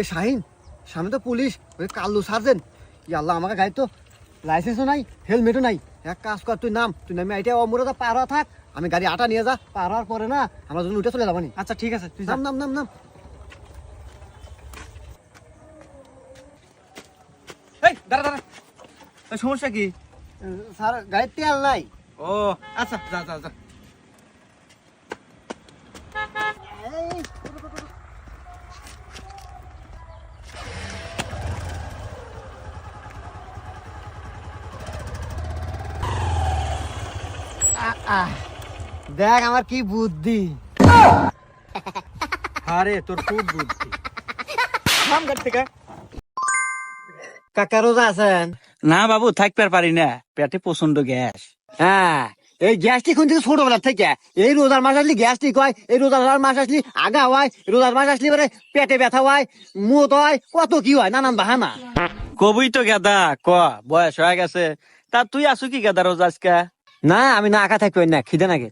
এ শাহিন সামনে তো পুলিশ ওই কাল্লু সার্জেন আল্লাহ আমাকে গাড়ি তো লাইসেন্সও নাই হেলমেটও নাই। এক কাজ কর তুই নাম তুই নামে আইটা অমরতা পার থাক। আমি গাড়ি আটা নিয়ে যা পার হওয়ার পরে না আমরা যখন উঠে চলে যাবানি আচ্ছা ঠিক আছে তুই নাম নাম নাম নাম। এই দাঁড়া দাঁড়া। সমস্যা কি? স্যার গাড়ির তেল নাই। ও আচ্ছা যা যা যা। দেখ আমার কি বুদ্ধি। আরে তোর খুব বুদ্ধি। কাকা রোজা আছেন? না বাবু থাকতে পারি না। পেটে প্রচণ্ড গ্যাস। হ্যাঁ এই কোন থেকে এই রোজার মাস আসলি গ্যাসটি কয়? এই রোজার মাস আসলি আগা হয় রোজার মাস আসলি পরে পেটে ব্যথা হয় মুত হয় কত কি হয় নানান বাহানা। কবই তো গেদা ক বয়স হয়ে গেছে। তা তুই আসু কি গেদা রোজ আজকে? না আমি না আঁকা থাকব না খিদে নাকি